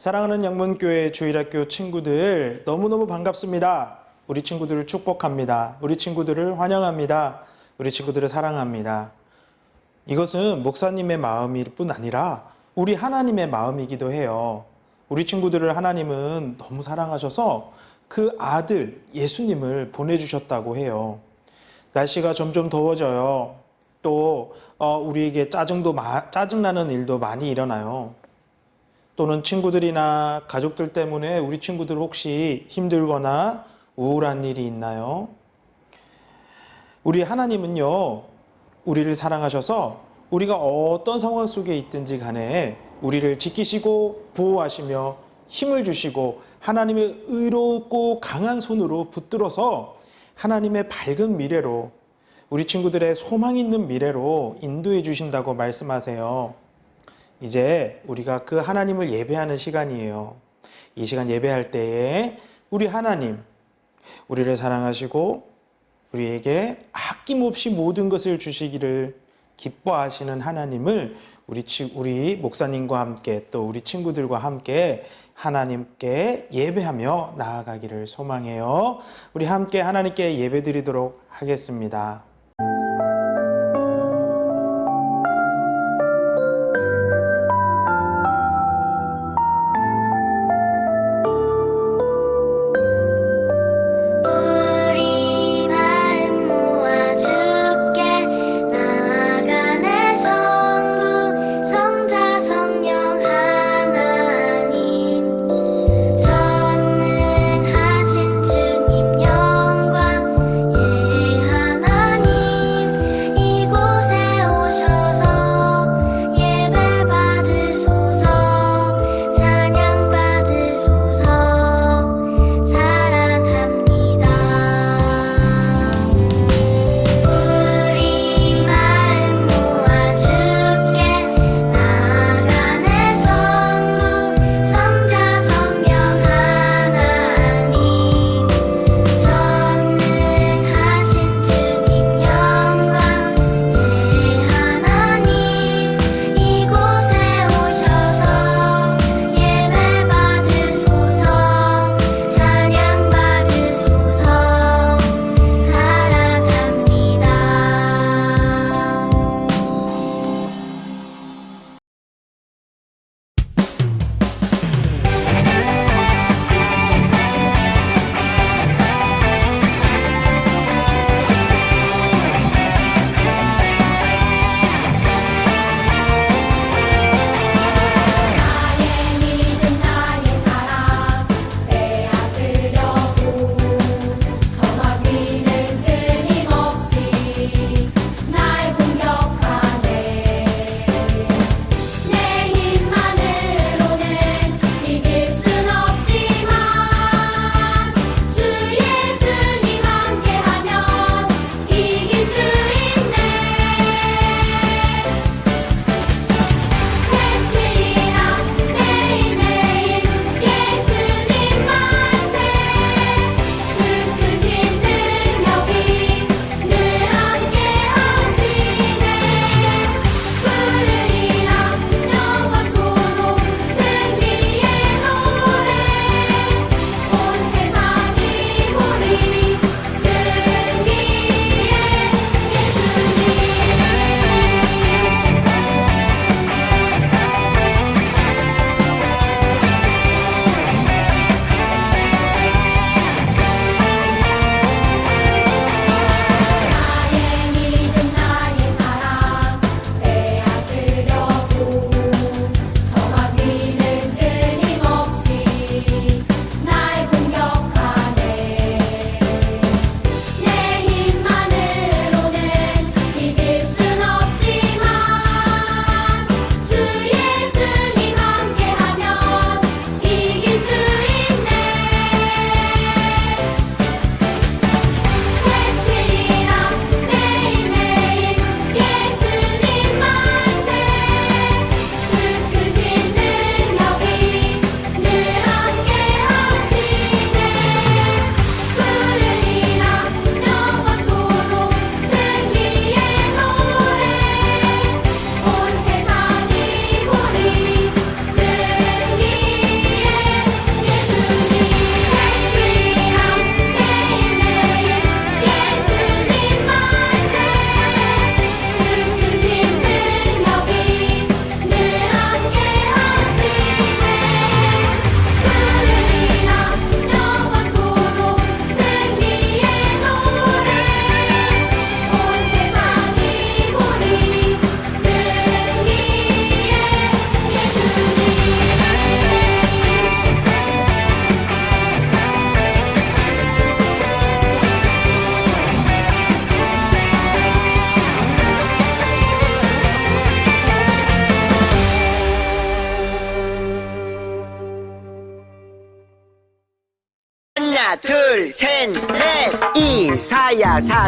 사랑하는 영문교회 주일학교 친구들 너무너무 반갑습니다. 우리 친구들을 축복합니다. 우리 친구들을 환영합니다. 우리 친구들을 사랑합니다. 이것은 목사님의 마음일 뿐 아니라 우리 하나님의 마음이기도 해요. 우리 친구들을 하나님은 너무 사랑하셔서 그 아들 예수님을 보내주셨다고 해요. 날씨가 점점 더워져요. 또 어, 우리에게 짜증도 마- 짜증나는 일도 많이 일어나요. 또는 친구들이나 가족들 때문에 우리 친구들 혹시 힘들거나 우울한 일이 있나요? 우리 하나님은요, 우리를 사랑하셔서 우리가 어떤 상황 속에 있든지 간에 우리를 지키시고 보호하시며 힘을 주시고 하나님의 의롭고 강한 손으로 붙들어서 하나님의 밝은 미래로 우리 친구들의 소망 있는 미래로 인도해 주신다고 말씀하세요. 이제 우리가 그 하나님을 예배하는 시간이에요. 이 시간 예배할 때에 우리 하나님, 우리를 사랑하시고 우리에게 아낌없이 모든 것을 주시기를 기뻐하시는 하나님을 우리 치- 우리 목사님과 함께 또 우리 친구들과 함께 하나님께 예배하며 나아가기를 소망해요. 우리 함께 하나님께 예배드리도록 하겠습니다.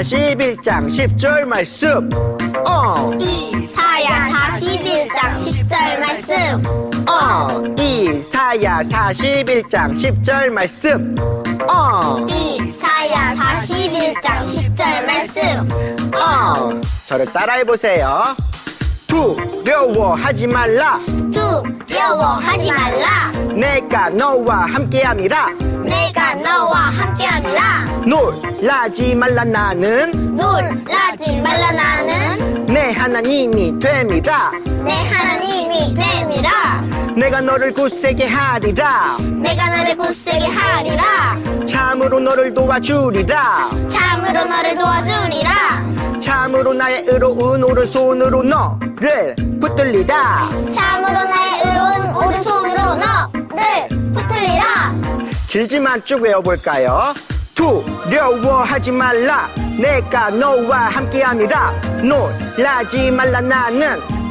41장 10절 말씀. 어, 이사야 41장 10절 말씀. 어. 이사야 41장 10절 말씀. 어, 이사야 41장 10절 말씀. 어. 저를 따라해 보세요 두려워하지 말라. 두려워하지 말라. 내가 너와 함께함이라. 내가 너와 함께함이라. 놀라지 말라 나는. 놀라지 말라 나는. 내 하나님이 됨이라. 내 하나님이 됨이라 내가 너를 굳세게 하리라. 내가 너를 굳세게 하리라. 참으로 너를 도와주리라. 참으로 너를 도와주리라. 참으로 나의 의로운 오른손으로 너를 붙들리라. 참으로 나의 의로운 오른손으로 너를 붙들리라. 길지만 쭉 외워볼까요? 두려워하지 말라. 내가 너와 함께함이라. 놀라지 말라. 나는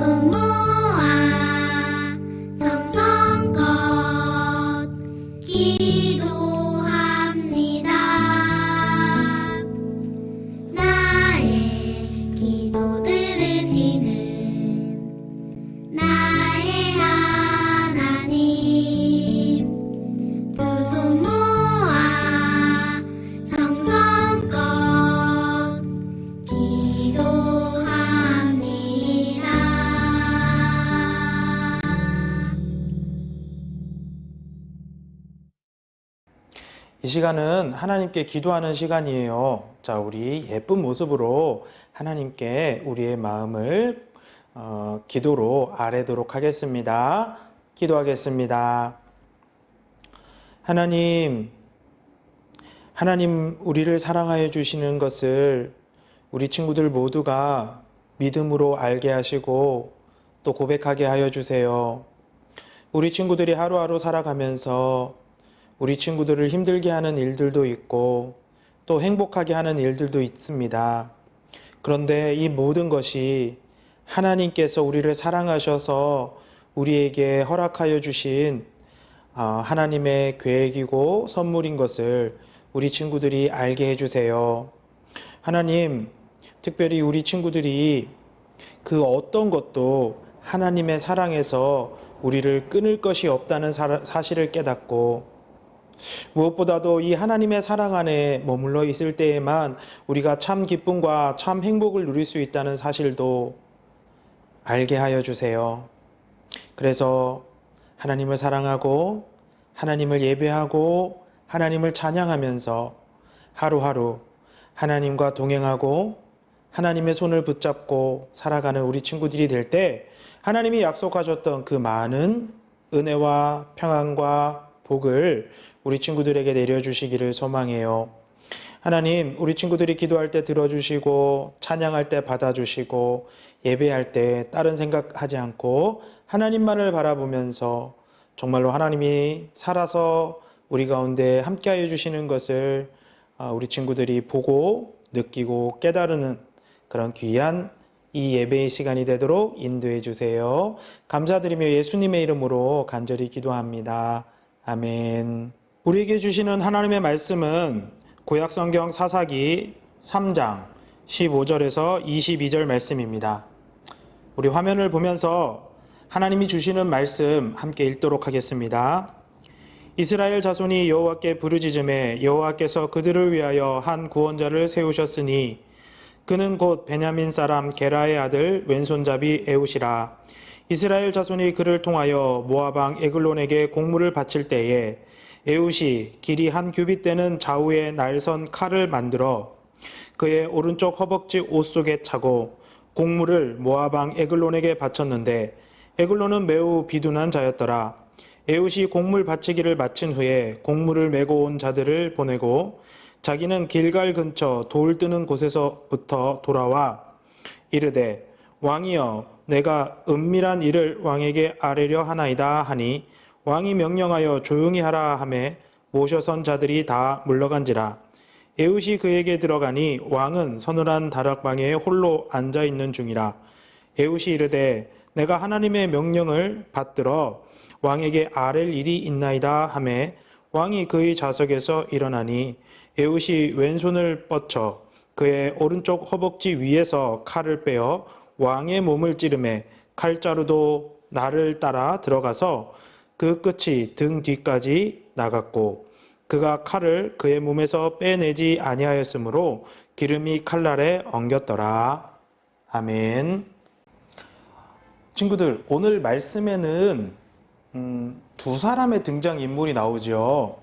하나 시간은 하나님께 기도하는 시간이에요. 자, 우리 예쁜 모습으로 하나님께 우리의 마음을 어, 기도로 아뢰도록 하겠습니다. 기도하겠습니다. 하나님, 하나님 우리를 사랑하여 주시는 것을 우리 친구들 모두가 믿음으로 알게 하시고 또 고백하게 하여 주세요. 우리 친구들이 하루하루 살아가면서 우리 친구들을 힘들게 하는 일들도 있고 또 행복하게 하는 일들도 있습니다. 그런데 이 모든 것이 하나님께서 우리를 사랑하셔서 우리에게 허락하여 주신 아, 하나님의 계획이고 선물인 것을 우리 친구들이 알게 해주세요. 하나님, 특별히 우리 친구들이 그 어떤 것도 하나님의 사랑에서 우리를 끊을 것이 없다는 사- 사실을 깨닫고 무엇보다도 이 하나님의 사랑 안에 머물러 있을 때에만 우리가 참 기쁨과 참 행복을 누릴 수 있다는 사실도 알게 하여 주세요. 그래서 하나님을 사랑하고 하나님을 예배하고 하나님을 찬양하면서 하루하루 하나님과 동행하고 하나님의 손을 붙잡고 살아가는 우리 친구들이 될 때 하나님이 약속하셨던 그 많은 은혜와 평안과 복을 우리 친구들에게 내려주시기를 소망해요. 하나님, 우리 친구들이 기도할 때 들어주시고, 찬양할 때 받아주시고, 예배할 때 다른 생각하지 않고, 하나님만을 바라보면서 정말로 하나님이 살아서 우리 가운데 함께하여 주시는 것을 아, 우리 친구들이 보고 느끼고 깨달으는 그런 귀한 이 예배의 시간이 되도록 인도해 주세요. 감사드리며 예수님의 이름으로 간절히 기도합니다. 아멘. 우리에게 주시는 하나님의 말씀은 구약 성경 사사기 3장 15절에서 22절 말씀입니다. 우리 화면을 보면서 하나님이 주시는 말씀 함께 읽도록 하겠습니다. 이스라엘 자손이 여호와께 부르짖음에 여호와께서 그들을 위하여 한 구원자를 세우셨으니 그는 곧 베냐민 사람 게라의 아들 왼손잡이 에웃이라. 이스라엘 자손이 그를 통하여 모아방 에글론에게 공물을 바칠 때에 에웃이 길이 한 규빗 되는 좌우에 날선 칼을 만들어 그의 오른쪽 허벅지 옷 속에 차고 공물을 모아방 에글론에게 바쳤는데 에글론은 매우 비둔한 자였더라. 에웃이 공물 바치기를 마친 후에 공물을 메고 온 자들을 보내고 자기는 길갈 근처 돌 뜨는 곳에서부터 돌아와 이르되 왕이여 내가 은밀한 일을 왕에게 아뢰려 하나이다 하니 왕이 명령하여 조용히 하라 하매 모셔선 자들이 다 물러간지라. 에웃이 그에게 들어가니 왕은 서늘한 다락방에 홀로 앉아 있는 중이라. 에웃이 이르되 내가 하나님의 명령을 받들어 왕에게 아랠 일이 있나이다 하매 왕이 그의 좌석에서 일어나니 에웃이 왼손을 뻗쳐 그의 오른쪽 허벅지 위에서 칼을 빼어 왕의 몸을 찌르매 칼자루도 나를 따라 들어가서 그 끝이 등 뒤까지 나갔고 그가 칼을 그의 몸에서 빼내지 아니하였으므로 기름이 칼날에 엉겼더라. 아멘. 친구들, 오늘 말씀에는 음, 두 사람의 등장 인물이 나오죠.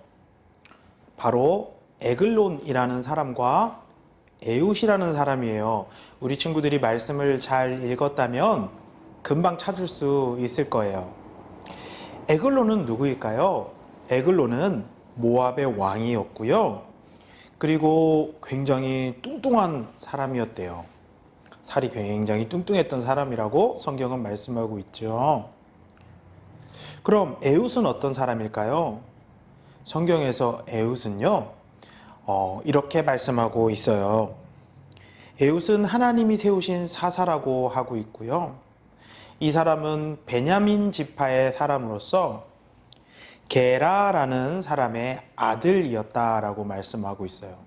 바로 에글론이라는 사람과 에웃이라는 사람이에요. 우리 친구들이 말씀을 잘 읽었다면 금방 찾을 수 있을 거예요. 에글론은 누구일까요? 에글론은 모압의 왕이었고요. 그리고 굉장히 뚱뚱한 사람이었대요. 살이 굉장히 뚱뚱했던 사람이라고 성경은 말씀하고 있죠. 그럼 에웃은 어떤 사람일까요? 성경에서 에웃은요, 어, 이렇게 말씀하고 있어요. 에웃은 하나님이 세우신 사사라고 하고 있고요. 이 사람은 베냐민 지파의 사람으로서 게라라는 사람의 아들이었다라고 말씀하고 있어요.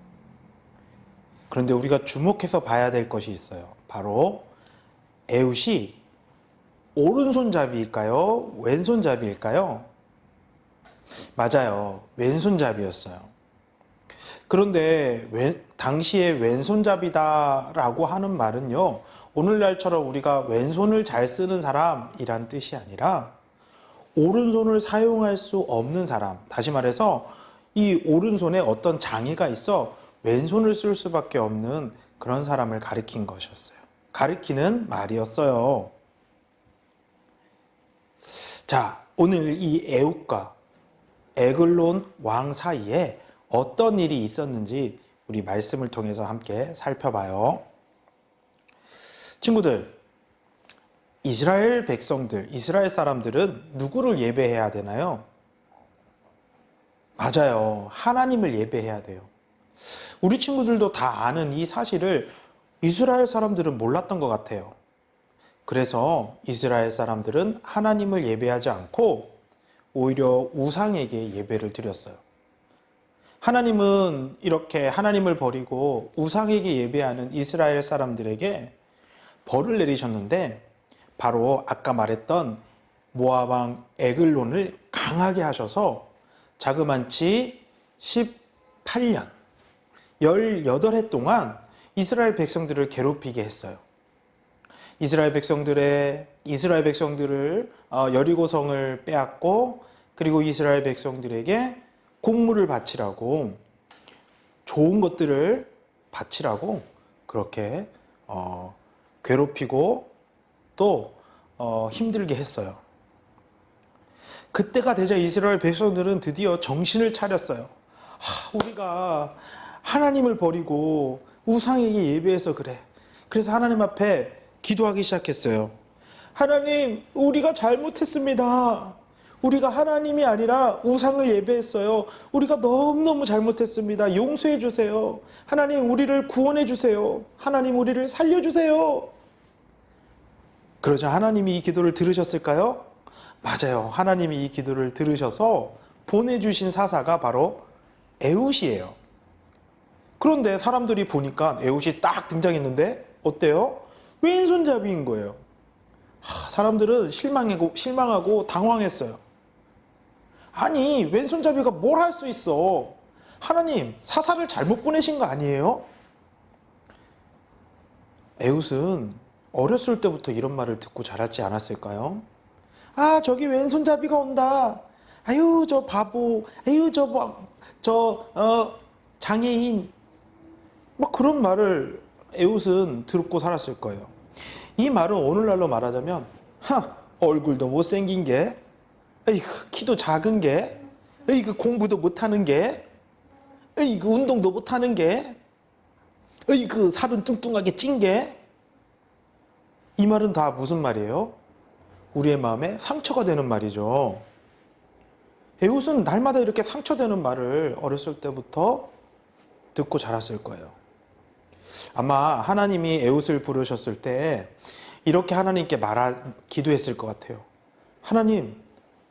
그런데 우리가 주목해서 봐야 될 것이 있어요. 바로 에웃이 오른손잡이일까요? 왼손잡이일까요? 맞아요. 왼손잡이였어요. 그런데 왼, 당시에 왼손잡이다라고 하는 말은요. 오늘날처럼 우리가 왼손을 잘 쓰는 사람이란 뜻이 아니라 오른손을 사용할 수 없는 사람. 다시 말해서 이 오른손에 어떤 장애가 있어 왼손을 쓸 수밖에 없는 그런 사람을 가리킨 것이었어요. 가리키는 말이었어요. 자, 오늘 이 에웃과 에글론 왕 사이에 어떤 일이 있었는지 우리 말씀을 통해서 함께 살펴봐요. 친구들, 이스라엘 백성들, 이스라엘 사람들은 누구를 예배해야 되나요? 맞아요. 하나님을 예배해야 돼요. 우리 친구들도 다 아는 이 사실을 이스라엘 사람들은 몰랐던 것 같아요. 그래서 이스라엘 사람들은 하나님을 예배하지 않고 오히려 우상에게 예배를 드렸어요. 하나님은 이렇게 하나님을 버리고 우상에게 예배하는 이스라엘 사람들에게 벌을 내리셨는데 바로 아까 말했던 모아방 에글론을 강하게 하셔서 자그만치 18년, 18해 동안 이스라엘 백성들을 괴롭히게 했어요. 이스라엘 백성들의 이스라엘 백성들을 어, 여리고성을 빼앗고 그리고 이스라엘 백성들에게 곡물을 바치라고 좋은 것들을 바치라고 그렇게 어, 괴롭히고 또 어, 힘들게 했어요. 그때가 되자 이스라엘 백성들은 드디어 정신을 차렸어요. 하, 우리가 하나님을 버리고 우상에게 예배해서 그래. 그래서 하나님 앞에 기도하기 시작했어요. 하나님, 우리가 잘못했습니다. 우리가 하나님이 아니라 우상을 예배했어요. 우리가 너무너무 잘못했습니다. 용서해 주세요. 하나님, 우리를 구원해 주세요. 하나님, 우리를 살려 주세요. 그러자 하나님이 이 기도를 들으셨을까요? 맞아요. 하나님이 이 기도를 들으셔서 보내주신 사사가 바로 에웃이에요. 그런데 사람들이 보니까 에웃이 딱 등장했는데 어때요? 왼손잡이인 거예요. 하, 사람들은 실망하고, 실망하고 당황했어요. 아니, 왼손잡이가 뭘 할 수 있어? 하나님, 사사를 잘못 보내신 거 아니에요? 에웃은 어렸을 때부터 이런 말을 듣고 자랐지 않았을까요? 아, 저기 왼손잡이가 온다. 아유, 저 바보. 아유, 저, 뭐, 저, 어, 장애인. 막 그런 말을 에웃은 듣고 살았을 거예요. 이 말은 오늘날로 말하자면, 하, 얼굴도 못생긴 게, 에이그, 키도 작은 게, 에이 그, 공부도 못하는 게, 에이 그, 운동도 못하는 게, 에이 그, 살은 뚱뚱하게 찐 게, 이 말은 다 무슨 말이에요? 우리의 마음에 상처가 되는 말이죠. 에웃은 날마다 이렇게 상처되는 말을 어렸을 때부터 듣고 자랐을 거예요. 아마 하나님이 에웃을 부르셨을 때 이렇게 하나님께 말하 기도했을 것 같아요. 하나님,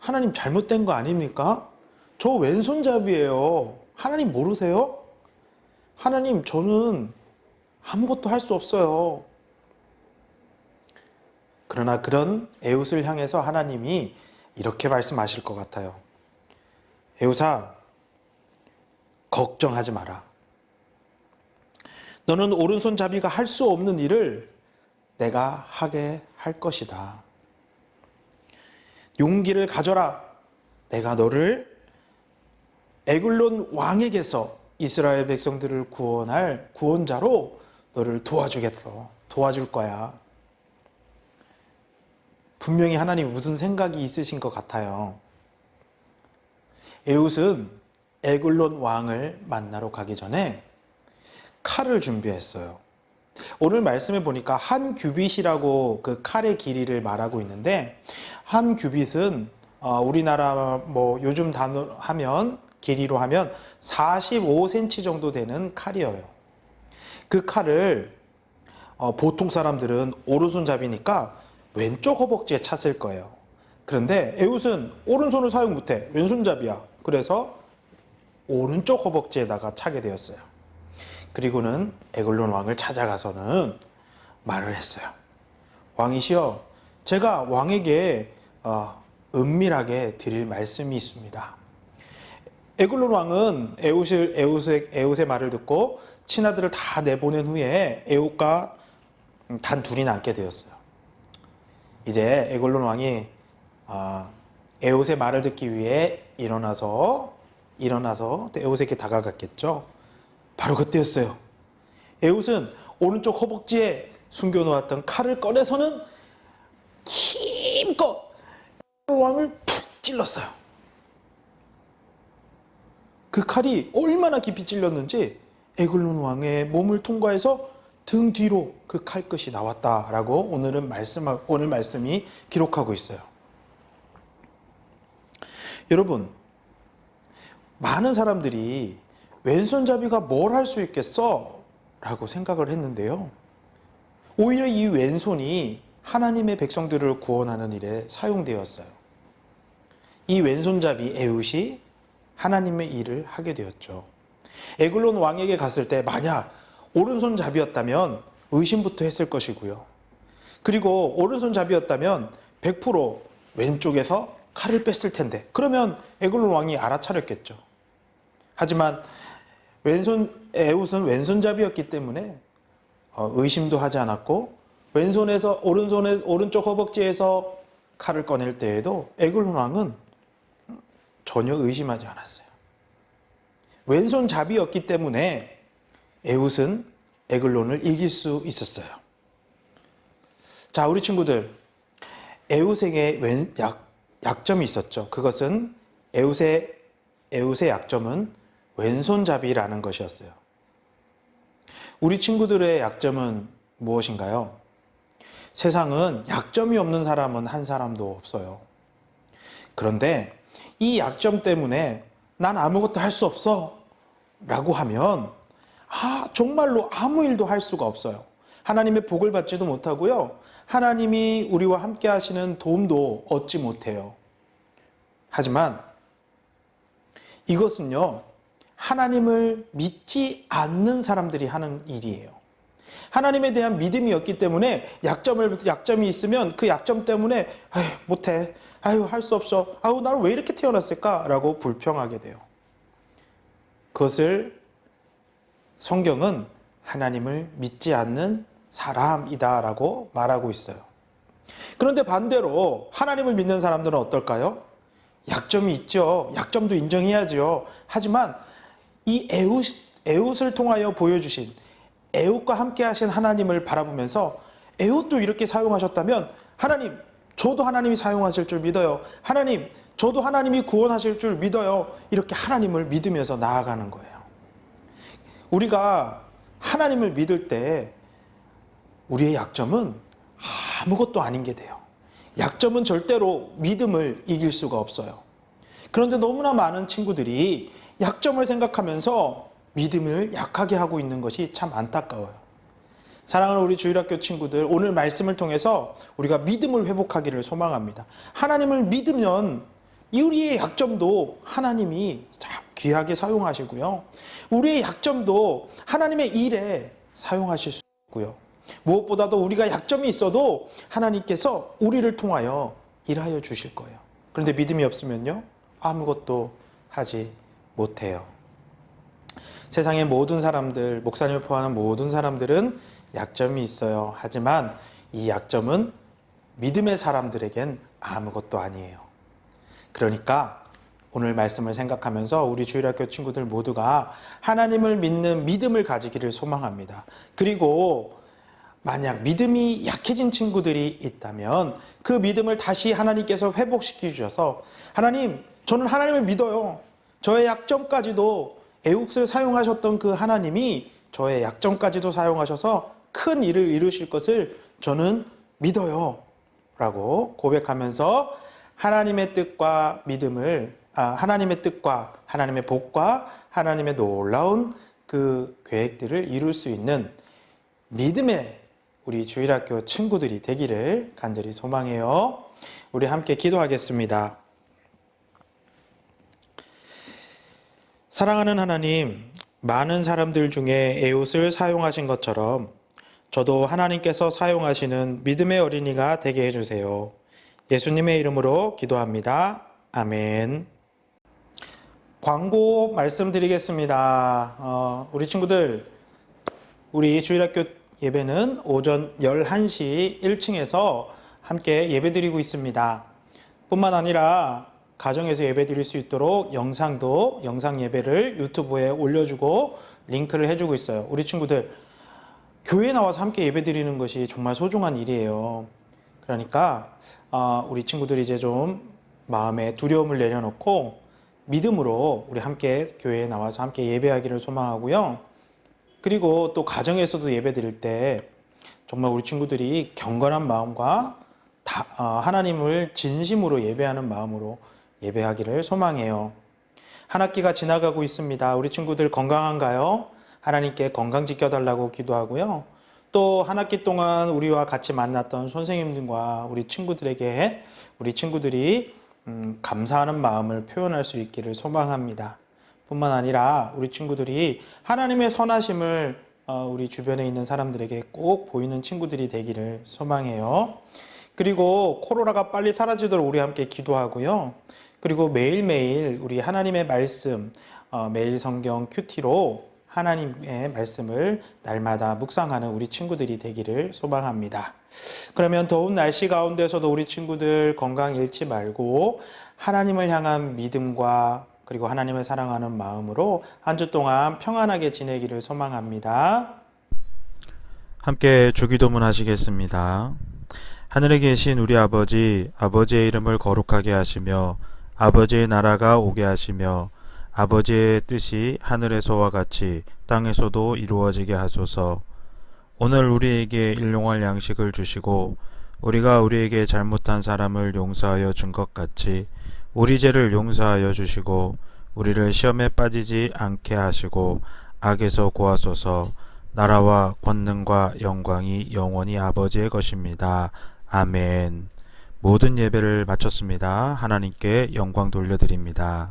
하나님 잘못된 거 아닙니까? 저 왼손잡이에요. 하나님 모르세요? 하나님, 저는 아무것도 할 수 없어요. 그러나 그런 에웃을 향해서 하나님이 이렇게 말씀하실 것 같아요. 에웃아, 걱정하지 마라. 너는 오른손잡이가 할 수 없는 일을 내가 하게 할 것이다. 용기를 가져라. 내가 너를 에글론 왕에게서 이스라엘 백성들을 구원할 구원자로 너를 도와주겠어. 도와줄 거야. 분명히 하나님 무슨 생각이 있으신 것 같아요. 에웃은 에글론 왕을 만나러 가기 전에 칼을 준비했어요. 오늘 말씀에 보니까 한 규빗이라고 그 칼의 길이를 말하고 있는데 한 규빗은 어, 우리나라 뭐 요즘 단어 하면 길이로 하면 45cm 정도 되는 칼이에요. 그 칼을 어, 보통 사람들은 오른손잡이니까 왼쪽 허벅지에 찼을 거예요. 그런데 에웃은 오른손을 사용 못해. 왼손잡이야. 그래서 오른쪽 허벅지에다가 차게 되었어요. 그리고는 에글론 왕을 찾아가서는 말을 했어요. 왕이시여, 제가 왕에게 어, 은밀하게 드릴 말씀이 있습니다. 에글론 왕은 에웃을, 에웃의, 에웃의 말을 듣고 친아들을 다 내보낸 후에 에웃과 단 둘이 남게 되었어요. 이제 에글론 왕이 아, 에웃의 말을 듣기 위해 일어나서 일어나서 에웃에게 다가갔겠죠. 바로 그때였어요. 에웃은 오른쪽 허벅지에 숨겨놓았던 칼을 꺼내서는 힘껏 왕을 푹 찔렀어요. 그 칼이 얼마나 깊이 찔렸는지 에글론 왕의 몸을 통과해서 등 뒤로 그 칼끝이 나왔다라고 오늘은 말씀 오늘 말씀이 기록하고 있어요. 여러분, 많은 사람들이 왼손잡이가 뭘 할 수 있겠어? 라고 생각을 했는데요. 오히려 이 왼손이 하나님의 백성들을 구원하는 일에 사용되었어요. 이 왼손잡이 에웃이 하나님의 일을 하게 되었죠. 에글론 왕에게 갔을 때 만약 오른손잡이였다면 의심부터 했을 것이고요. 그리고 오른손잡이였다면 100% 왼쪽에서 칼을 뺐을 텐데 그러면 에글론 왕이 알아차렸겠죠. 하지만 왼손 에웃은 왼손잡이였기 때문에 어, 의심도 하지 않았고 왼손에서 오른손에 오른쪽 허벅지에서 칼을 꺼낼 때에도 에글론 왕은 전혀 의심하지 않았어요. 왼손잡이였기 때문에 에웃은 에글론을 이길 수 있었어요. 자, 우리 친구들 에웃에게 왼, 약, 약점이 있었죠. 그것은 에웃의 에웃의 약점은 왼손잡이라는 것이었어요. 우리 친구들의 약점은 무엇인가요? 세상은 약점이 없는 사람은 한 사람도 없어요. 그런데 이 약점 때문에 난 아무것도 할 수 없어 라고 하면 아, 정말로 아무 일도 할 수가 없어요. 하나님의 복을 받지도 못하고요. 하나님이 우리와 함께 하시는 도움도 얻지 못해요. 하지만 이것은요, 하나님을 믿지 않는 사람들이 하는 일이에요. 하나님에 대한 믿음이 없기 때문에 약점을, 약점이 있으면 그 약점 때문에, 못해. 아유, 할 수 없어. 아유, 나를 왜 이렇게 태어났을까? 라고 불평하게 돼요. 그것을 성경은 하나님을 믿지 않는 사람이다라고 말하고 있어요. 그런데 반대로 하나님을 믿는 사람들은 어떨까요? 약점이 있죠. 약점도 인정해야죠. 하지만 이 에웃, 에웃을 통하여 보여주신 에웃과 함께 하신 하나님을 바라보면서 에웃도 이렇게 사용하셨다면 하나님, 저도 하나님이 사용하실 줄 믿어요. 하나님, 저도 하나님이 구원하실 줄 믿어요. 이렇게 하나님을 믿으면서 나아가는 거예요. 우리가 하나님을 믿을 때 우리의 약점은 아무것도 아닌 게 돼요. 약점은 절대로 믿음을 이길 수가 없어요. 그런데 너무나 많은 친구들이 약점을 생각하면서 믿음을 약하게 하고 있는 것이 참 안타까워요. 사랑하는 우리 주일학교 친구들, 오늘 말씀을 통해서 우리가 믿음을 회복하기를 소망합니다. 하나님을 믿으면 이 우리의 약점도 하나님이 참 귀하게 사용하시고요. 우리의 약점도 하나님의 일에 사용하실 수 있고요. 무엇보다도 우리가 약점이 있어도 하나님께서 우리를 통하여 일하여 주실 거예요. 그런데 믿음이 없으면요, 아무것도 하지 못해요. 세상의 모든 사람들, 목사님을 포함한 모든 사람들은 약점이 있어요. 하지만 이 약점은 믿음의 사람들에겐 아무것도 아니에요. 그러니까 오늘 말씀을 생각하면서 우리 주일학교 친구들 모두가 하나님을 믿는 믿음을 가지기를 소망합니다. 그리고 만약 믿음이 약해진 친구들이 있다면 그 믿음을 다시 하나님께서 회복시켜 주셔서 하나님, 저는 하나님을 믿어요. 저의 약점까지도 애국을 사용하셨던 그 하나님이 저의 약점까지도 사용하셔서 큰 일을 이루실 것을 저는 믿어요. 라고 고백하면서 하나님의 뜻과 믿음을, 아, 하나님의 뜻과 하나님의 복과 하나님의 놀라운 그 계획들을 이룰 수 있는 믿음의 우리 주일학교 친구들이 되기를 간절히 소망해요. 우리 함께 기도하겠습니다. 사랑하는 하나님, 많은 사람들 중에 에옷을 사용하신 것처럼 저도 하나님께서 사용하시는 믿음의 어린이가 되게 해주세요. 예수님의 이름으로 기도합니다. 아멘. 광고 말씀드리겠습니다. 어, 우리 친구들, 우리 주일학교 예배는 오전 11시 1층에서 함께 예배 드리고 있습니다. 뿐만 아니라 가정에서 예배 드릴 수 있도록 영상도 영상 예배를 유튜브에 올려주고 링크를 해주고 있어요. 우리 친구들 교회 나와서 함께 예배 드리는 것이 정말 소중한 일이에요. 그러니까 어, 우리 친구들이 이제 좀 마음에 두려움을 내려놓고 믿음으로 우리 함께 교회에 나와서 함께 예배하기를 소망하고요. 그리고 또 가정에서도 예배 드릴 때 정말 우리 친구들이 경건한 마음과 다, 어, 하나님을 진심으로 예배하는 마음으로 예배하기를 소망해요. 한 학기가 지나가고 있습니다. 우리 친구들 건강한가요? 하나님께 건강 지켜달라고 기도하고요. 또 한 학기 동안 우리와 같이 만났던 선생님들과 우리 친구들에게 우리 친구들이 음, 감사하는 마음을 표현할 수 있기를 소망합니다. 뿐만 아니라 우리 친구들이 하나님의 선하심을 어, 우리 주변에 있는 사람들에게 꼭 보이는 친구들이 되기를 소망해요. 그리고 코로나가 빨리 사라지도록 우리 함께 기도하고요. 그리고 매일매일 우리 하나님의 말씀, 어, 매일 성경 큐티로 하나님의 말씀을 날마다 묵상하는 우리 친구들이 되기를 소망합니다. 그러면 더운 날씨 가운데서도 우리 친구들 건강 잃지 말고 하나님을 향한 믿음과 그리고 하나님을 사랑하는 마음으로 한 주 동안 평안하게 지내기를 소망합니다. 함께 주기도문 하시겠습니다. 하늘에 계신 우리 아버지, 아버지의 이름을 거룩하게 하시며 아버지의 나라가 오게 하시며 아버지의 뜻이 하늘에서와 같이 땅에서도 이루어지게 하소서. 오늘 우리에게 일용할 양식을 주시고 우리가 우리에게 잘못한 사람을 용서하여 준 것 같이 우리 죄를 용서하여 주시고 우리를 시험에 빠지지 않게 하시고 악에서 구하소서. 나라와 권능과 영광이 영원히 아버지의 것입니다. 아멘. 모든 예배를 마쳤습니다. 하나님께 영광 돌려드립니다.